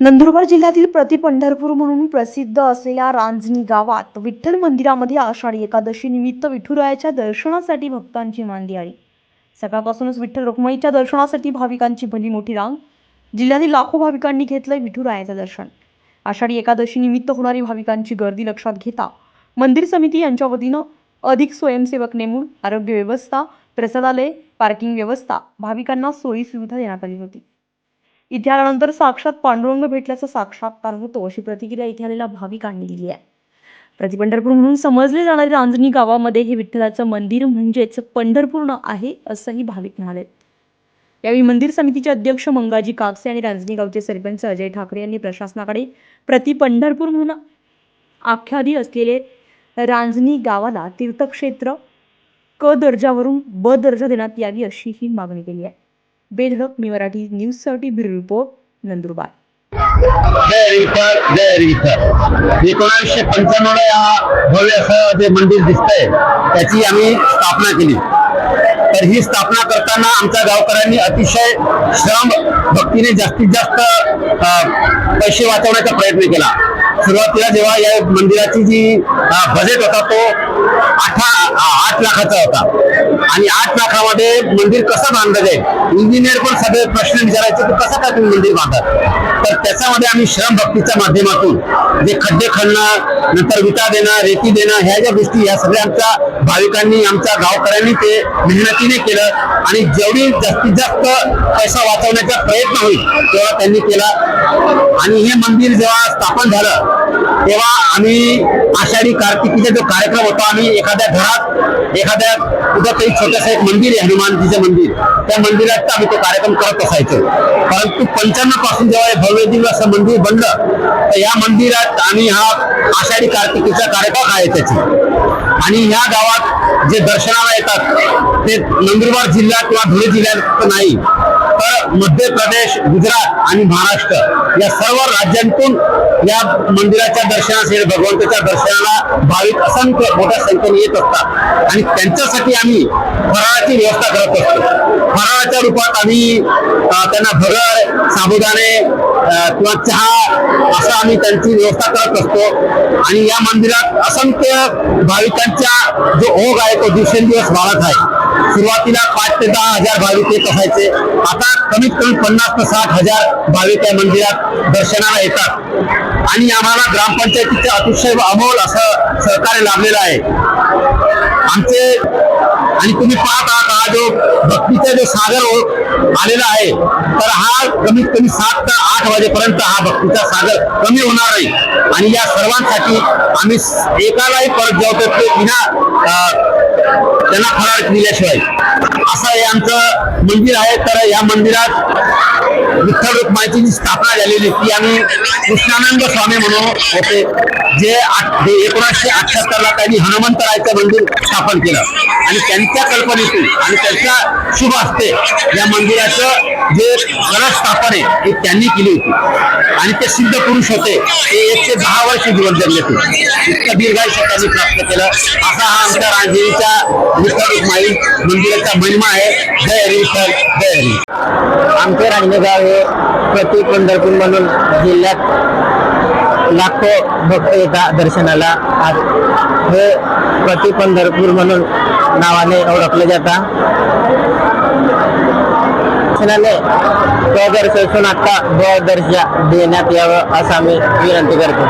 नंदुरबार जिल्ह्यातील प्रति पंढरपूर म्हणून प्रसिद्ध असलेल्या रांजणी गावात विठ्ठल मंदिरामध्ये आषाढी एकादशी निमित्त विठुरायाच्या दर्शनासाठी भक्तांची मांदी आली. सकाळपासूनच विठ्ठल रुक्मणीच्या दर्शनासाठी भाविकांची भली मोठी रांग जिल्ह्यातील लाखो भाविकांनी घेतलं विठुरायाचं दर्शन. आषाढी एकादशी निमित्त होणारी भाविकांची गर्दी लक्षात घेता मंदिर समिती यांच्या वतीनं अधिक स्वयंसेवक नेमून आरोग्य व्यवस्था प्रसादालय पार्किंग व्यवस्था भाविकांना सोयी सुविधा देण्यात आली होती. इथे आल्यानंतर साक्षात पांडुरंग भेटल्याचा साक्षात्कार होतो अशी प्रतिक्रिया इथे आलेल्या भाविकांनी दिली आहे. प्रतिपंढरपूर म्हणून समजले जाणारे रांजणी गावामध्ये हे विठ्ठलाचं मंदिर म्हणजेच पंढरपूर्ण आहे असंही भाविक म्हणाले यावेळी मंदिर समितीचे अध्यक्ष मंगाजी कापसे आणि रांजणी गावचे सरपंच अजय ठाकरे यांनी प्रशासनाकडे प्रति पंढरपूर म्हणून आख्यादी असलेले रांजणी गावाला तीर्थक्षेत्र क दर्जावरून ब दर्जा देण्यात यावी अशी ही मागणी केली आहे. बेधडक मी मराठी न्यूजसाठी ब्युरो रिपोर्ट नंदुरबार. एकोणीसशे पंच्याण्णव या भव्य असं जे मंदिर दिसतंय त्याची आम्ही स्थापना केली. तर ही स्थापना करताना आमच्या गावकऱ्यांनी अतिशय श्रम भक्तीने जास्तीत जास्त पैसे वाचवण्याचा प्रयत्न केला. सुरुवातीला जेव्हा या मंदिराची जी बजेट होता तो आठा आठ लाखाचा होता. आणि आठ लाखामध्ये मंदिर कसं बांधलं जाईल? इंजिनियर पण सगळे प्रश्न विचारायचे की कसं काय तुम्ही मंदिर बांधतात तर त्याच्यामध्ये आम्ही श्रम भक्तीच्या माध्यमातून जे खड्डे खणणं नंतर विटा देणं रेती देणं ह्या ज्या गोष्टी ह्या सगळ्या आमच्या भाविकांनी आमच्या गावकऱ्यांनी ते मेहनतीने केलं. आणि जेवढी जास्तीत जास्त पैसा वाचवण्याचा प्रयत्न होईल तेव्हा त्यांनी केला. आणि हे मंदिर जेव्हा स्थापन झालं तेव्हा आम्ही आषाढी कार्तिकीचा जो कार्यक्रम होता आम्ही एखाद्या घरात एखाद्या कुठं काही छोटस एक मंदिर आहे हनुमानजीचं मंदिर. त्या मंदिरात आम्ही तो कार्यक्रम करत असायचो. परंतु पंच्याण्णवपासून जेव्हा भव्य दिव्य असं मंदिर बनलं तर या मंदिरात आम्ही हा आषाढी कार्तिकीचा कार्यक्रम आहे त्याची. आणि ह्या गावात जे दर्शनाला येतात ते नंदुरबार जिल्हा किंवा धुळे जिल्ह्यात नाही तर मध्य प्रदेश गुजरात आणि महाराष्ट्र या सर्व राज्यांतून या मंदिराच्या दर्शनासाठी भगवंताच्या दर्शनाला भाविक असंख्य मोठ्या संख्येने येत असतात. आणि त्यांच्यासाठी आम्ही फराळाची व्यवस्था करत असतो. फराळाच्या रूपात आम्ही त्यांना भगर साबुदाणे किंवा चहा असं आम्ही त्यांची व्यवस्था करत असतो. आणि या मंदिरात असंख्य भाविकांचा जो ओघ आहे तो दिवसेंदिवस वाढत आहे. सुरुवातीला पाच ते दहा हजार भाविक येत असायचे. आता कमीत कमी पन्नास ते साठ हजार भाविक या मंदिरात दर्शनाला येतात. आणि आम्हाला ग्रामपंचायतीचे अतिशय अमोल असं सहकार्य लाभलेलं आहे. आमचे आणि तुम्ही पाहत आहात हा जो भक्तीचा जो सागर हो, आलेला आहे तर हा कमीत कमी सात ते आठ वाजेपर्यंत हा भक्तीचा सागर कमी होणार आहे. आणि या सर्वांसाठी आम्ही एकालाही परत जेवतो शकतो विना त्यांना फरार दिल्याशिवाय असं हे आमचं मंदिर आहे. तर या मंदिरात विठ्ठल रुक्माईची स्थापना झालेली ती आम्ही कृष्णानंद स्वामी म्हणून होते. जे आठ- एकोणीसशे अठ्याहत्तर ला त्यांनी हनुमंतरायचं मंदिर स्थापन केलं. आणि त्यांच्या कल्पनेतून आणि त्यांच्या शुभ असते या मंदिराचं जे कलश स्थापन आहे ते त्यांनी केली होती. आणि ते सिद्ध पुरुष होते. ते एकशे दहा वर्ष जीवन जगले होते. इतकं दीर्घायुष्य त्यांनी प्राप्त केलं. असा हा आमच्या राजगिरीच्या विठ्ठल रुक्माई मंदिराचा महिमा आहे जय हरी विठ्ठल आमचे रांजणगाव हे प्रति पंढरपूर म्हणून जिल्ह्यात लाखो भक्त येतात दर्शनाला आज हे प्रति पंढरपूर म्हणून नावाने ओळखले जातात दर्शनाने क दर्शन आता ब दर्जा देण्यात यावं असं आम्ही विनंती करतो.